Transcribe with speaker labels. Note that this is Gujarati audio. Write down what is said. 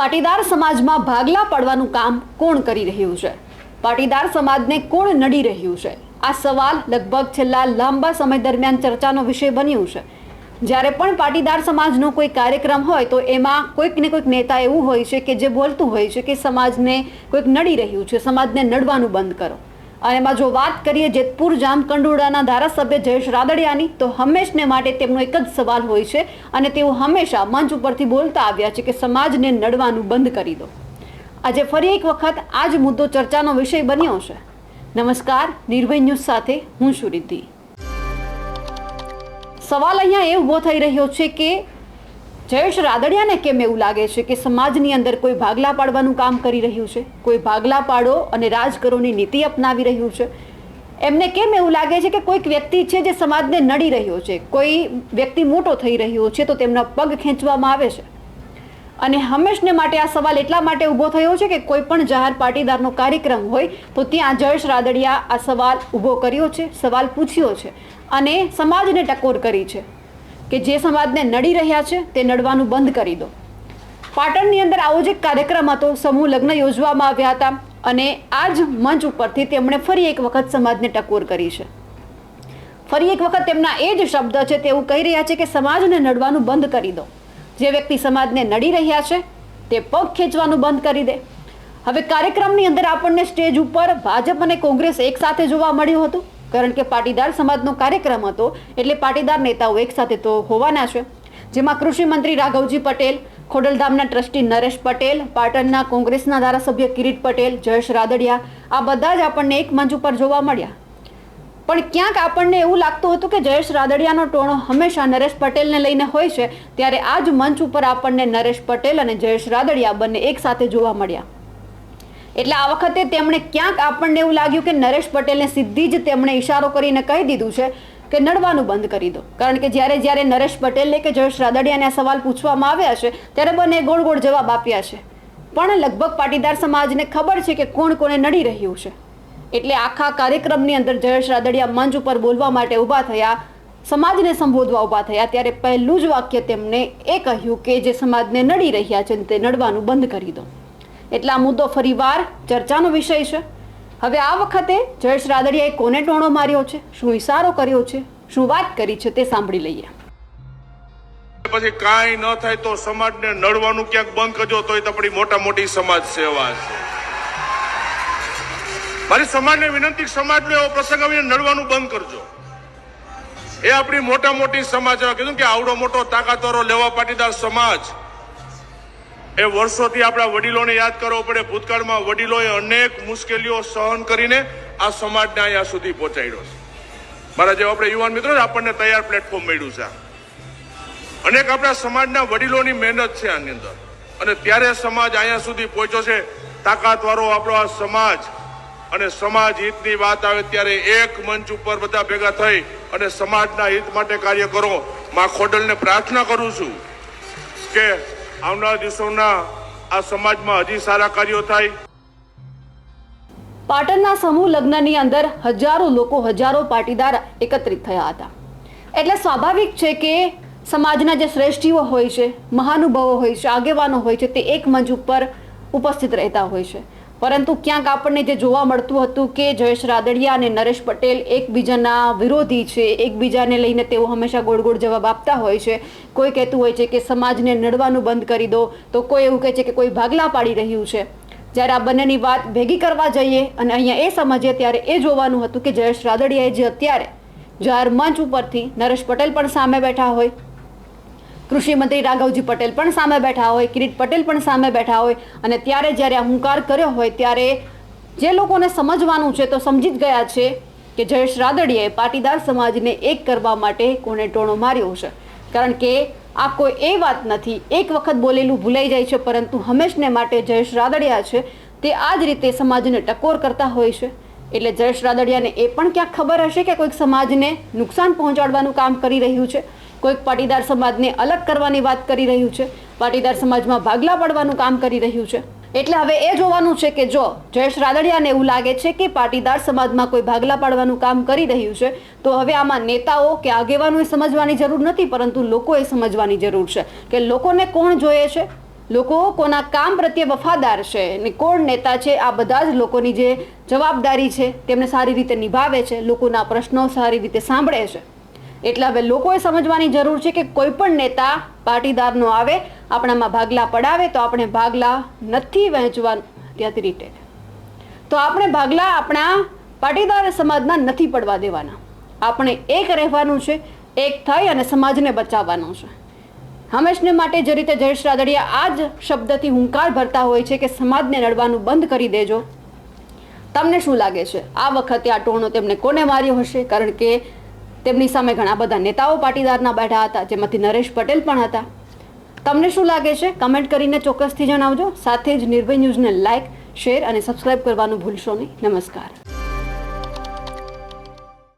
Speaker 1: પાટીદાર સમાજમાં ભાગલા પાડવાનું કામ કોણ કરી રહ્યું છે? પાટીદાર સમાજને કોણ નડી રહ્યું છે? આ સવાલ લગભગ છેલ્લા લાંબા સમય દરમિયાન ચર્ચાનો વિષય બન્યું છે. જ્યારે પણ પાટીદાર સમાજનો કોઈ કાર્યક્રમ હોય તો એમાં કોઈક ને કોઈક નેતા એવું હોય છે કે જે બોલતું હોય છે કે સમાજને કોઈક નડી રહ્યું છે, સમાજને નડવાનું બંધ કરો. અને એમાં જો વાત કરીએ જેતપુર જામકંડોળાના ધારાસભ્ય જયેશ રાદડિયાની, તો હંમેશને માટે તેમનો એક જ સવાલ હોય છે અને તેઓ હંમેશા મંચ ઉપરથી બોલતા આવ્યા છે કે સમાજને નડવાનું બંધ કરી દો. આજે ફરી એક વખત આ જ મુદ્દો ચર્ચાનો વિષય બન્યો છે. નમસ્કાર, નિર્ભય ન્યૂઝ સાથે હું સુરિદ્ધિ રિદ્ધિ. સવાલ અહીંયા એ ઊભો થઈ રહ્યો છે કે જયેશ રાદડિયાને કેમ એવું લાગે છે કે સમાજની અંદર કોઈ ભાગલા પાડવાનું કામ કરી રહ્યું છે? કોઈ ભાગલા પાડો અને રાજ કરોની નીતિ અપનાવી રહ્યું છે? એમને કેમ એવું લાગે છે કે કોઈક વ્યક્તિ છે જે સમાજને નડી રહ્યો છે? કોઈ વ્યક્તિ મોટો થઈ રહ્યો છે તો તેમના પગ ખેંચવામાં આવે છે? અને હંમેશને માટે આ સવાલ એટલા માટે ઊભો થયો છે કે કોઈ પણ જાહેર પાટીદારનો કાર્યક્રમ હોય તો ત્યાં જયેશ રાદડિયા આ સવાલ ઊભો કર્યો છે, સવાલ પૂછ્યો છે અને સમાજને ટકોર કરી છે. કે જે સમાજને નડી રહ્યા છે, તે નડવાનું બંધ કરી દો. પાટણની અંદર આવો જ એક કાર્યક્રમ હતો, સમૂહ લગ્ન યોજવામાં આવ્યા હતા અને આ જ મંચ ઉપરથી તેમણે ફરી એક વખત સમાજને ટકોર કરી છે. ફરી એક વખત તેમના એ જ શબ્દ છે તેવું કહી રહ્યા છે કે સમાજને નડવાનું બંધ કરી દો. જે વ્યક્તિ સમાજને નડી રહ્યા છે, તે પગ ખેંચવાનું બંધ કરી દે. હવે કાર્યક્રમની અંદર આપણને સ્ટેજ ઉપર ભાજપ અને કોંગ્રેસ એક સાથે જોવા મળ્યું હતું. કારણ કે પાટીદાર સમાજનો કાર્યક્રમ હતો, એટલે પાટીદાર નેતાઓ એક સાથે તો હોવાના છે. જેમાં કૃષિ મંત્રી રાઘવજી પટેલ, ખોડલધામના ટ્રસ્ટી નરેશ પટેલ, પાટણના કોંગ્રેસના ધારાસભ્ય કિરીટ પટેલ, જયેશ રાદડિયા, આ બધા જ આપણને એક મંચ ઉપર જોવા મળ્યા. પણ ક્યાંક આપણને એવું લાગતું હતું કે જયેશ રાદડિયાનો ટોણો હંમેશા નરેશ પટેલને લઈને હોય છે, ત્યારે આ જ મંચ ઉપર આપણને નરેશ પટેલ અને જયેશ રાદડિયા બંને એક સાથે જોવા મળ્યા. એટલે આ વખતે તેમણે ક્યાંક આપણને એવું લાગ્યું કે નરેશ પટેલને સીધી જ તેમણે ઇશારો કરીને કહી દીધું છે કે નડવાનું બંધ કરી દો. કારણ કે જ્યારે જ્યારે નરેશ પટેલને કે જયેશ રાદડિયાને આ સવાલ પૂછવામાં આવ્યા છે, ત્યારે બંને ગોળ ગોળ જવાબ આપ્યા છે. પણ લગભગ પાટીદાર સમાજને ખબર છે કે કોણ કોને નડી રહ્યું છે. એટલે આખા કાર્યક્રમની અંદર જયેશ રાદડિયા મંચ ઉપર બોલવા માટે ઊભા થયા, સમાજને સંબોધવા ઊભા થયા, ત્યારે પહેલું જ વાક્ય તેમણે એ કહ્યું કે જે સમાજને નડી રહ્યા છે, તે નડવાનું બંધ કરી દો. એટલે આ મુદ્દો ફરીવાર ચર્ચાનો વિષય છે. હવે આ વખતે જયેશ રાદડિયાએ કોને ટોણો માર્યો છે? શું ઇશારો કર્યો છે? શું વાત કરી છે તે સાંભળી લઈએ.
Speaker 2: પછી કાંઈ ન થાય તો સમાજને નડવાનું ક્યાંક બંધ કરજો, તોય આપણી મોટા મોટી સમાજ સેવા છે. મારી સમાજને વિનંતી સમાજનો એવો પ્રસંગ આવીને નડવાનું બંધ કરજો. એ આપણી મોટા મોટી સમાજ કીધું કે આવડો મોટો તાકાતવારો લેવા પાટીદાર સમાજ એ વર્ષોથી આપણા વડીલોને યાદ કરવો પડે. ભૂતકાળમાં વડીલોએ અનેક મુશ્કેલીઓ સહન કરીને આ સમાજને અહીંયા સુધી પહોંચાડ્યો છે. મારા જેવા આપણે યુવાન મિત્રો આપણને તૈયાર પ્લેટફોર્મ મળ્યું છે અનેક આપણા સમાજના વડીલોની મહેનત છે આની અંદર. અને ત્યારે સમાજ અહીંયા સુધી પહોંચ્યો છે. તાકાતવાળો આપણો આ સમાજ અને સમાજ હિતની વાત આવે ત્યારે એક મંચ ઉપર બધા ભેગા થઈ અને સમાજના હિત માટે કાર્ય કરો. માં ખોડલને પ્રાર્થના કરું છું કે આવનારા દિવસોના આ સમાજમાં હજી સારા કાર્યો થાય.
Speaker 1: પાટણના સમૂહ લગ્નની અંદર હજારો લોકો, હજારો પાટીદાર એકત્રિત થયા હતા. એટલે સ્વાભાવિક છે કે સમાજના જે શ્રેષ્ઠીઓ હોય છે, મહાનુભાવો હોય છે, આગેવાનો હોય છે, તે એક મંચ ઉપર ઉપસ્થિત રહેતા હોય છે. પરંતુ ક્યાંક આપણને જે જોવા મળતું હતું કે જયેશ રાદડિયા અને નરેશ પટેલ એકબીજાના વિરોધી છે, એકબીજાને લઈને તેઓ હંમેશા ગોળ ગોળ જવાબ આપતા હોય છે. કોઈ કહેતું હોય છે કે સમાજને નડવાનું બંધ કરી દો, તો કોઈ એવું કહે છે કે કોઈ ભાગલા પાડી રહ્યું છે. જ્યારે આ બંનેની વાત ભેગી કરવા જઈએ અને અહીંયા એ સમજીએ, ત્યારે એ જોવાનું હતું કે જયેશ રાદડિયાએ જે અત્યારે જાહેર મંચ ઉપરથી નરેશ પટેલ પણ સામે બેઠા હોય કૃષિ મંત્રી રાઘવજી પટેલ પણ સામે બેઠા હોય, કિરીટ પટેલ પણ સામે બેઠા હોય અને ત્યારે જ્યારે આ કર્યો હોય ત્યારે જે લોકોને સમજવાનું છે તો સમજી જ ગયા છે કે જયેશ રાદડિયાએ પાટીદાર સમાજને એક કરવા માટે કોને ટોણો માર્યો છે. કારણ કે આ કોઈ એ વાત નથી, એક વખત બોલેલું ભૂલાઈ જાય છે, પરંતુ હંમેશને માટે જયેશ રાદડિયા છે તે આ જ રીતે સમાજને ટકોર કરતા હોય છે. એટલે જયેશ રાદડિયાને એ પણ ક્યાંક ખબર હશે કે કોઈક સમાજને નુકસાન પહોંચાડવાનું કામ કરી રહ્યું છે. કોઈક પાટીદાર સમાજને અલગ કરવાની વાત કરી રહ્યું છે. પાટીદાર સમાજમાં ભાગલા પાડવાનું કામ કરી રહ્યું છે. એટલે હવે એ જોવાનું છે કે જો જયેશ રાદડિયાને એવું લાગે છે કે પાટીદાર સમાજમાં કોઈ ભાગલા પાડવાનું કામ કરી રહ્યું છે, તો હવે આમાં નેતાઓ કે આગેવાનોએ સમજવાની જરૂર નથી, પરંતુ લોકોએ સમજવાની જરૂર છે કે લોકોને કોણ જોઈએ છે? લોકો કોના કામ પ્રત્યે વફાદાર છે અને કોણ નેતા છે? આ બધા જ લોકોની જે જવાબદારી છે, તેમને સારી રીતે નિભાવે છે, લોકોના પ્રશ્નો સારી રીતે સાંભળે છે. એટલે હવે લોકોએ સમજવાની જરૂર છે કે કોઈ પણ નેતા પાટીદારનો આવે, આપણામાં ભાગલા પડાવે, તો આપણે ભાગલા નથી વહેંચવાનું. ત્યાંથી રીતે તો આપણે ભાગલા આપણા પાટીદાર સમાજના નથી પડવા દેવાના. આપણે એક રહેવાનું છે, એક થઈ અને સમાજને બચાવવાનું છે. હંમેશને માટે જે રીતે જયેશ રાદડિયા આ જ શબ્દથી હુંકાર ભરતા હોય છે કે સમાજને લડવાનું બંધ કરી દેજો. તમને શું લાગે છે? આ વખતે આ ટોણો તેમને કોને માર્યો હશે? કારણ કે તેમની સામે ઘણા બધા નેતાઓ પાટીદારના બેઠા હતા, જેમાંથી નરેશ પટેલ પણ હતા. તમને શું લાગે છે? કમેન્ટ કરીને ચોક્કસથી જણાવજો. સાથે જ નિર્ભય ન્યૂઝને લાઇક શેર અને સબસ્ક્રાઇબ કરવાનું ભૂલશો નહીં. નમસ્કાર.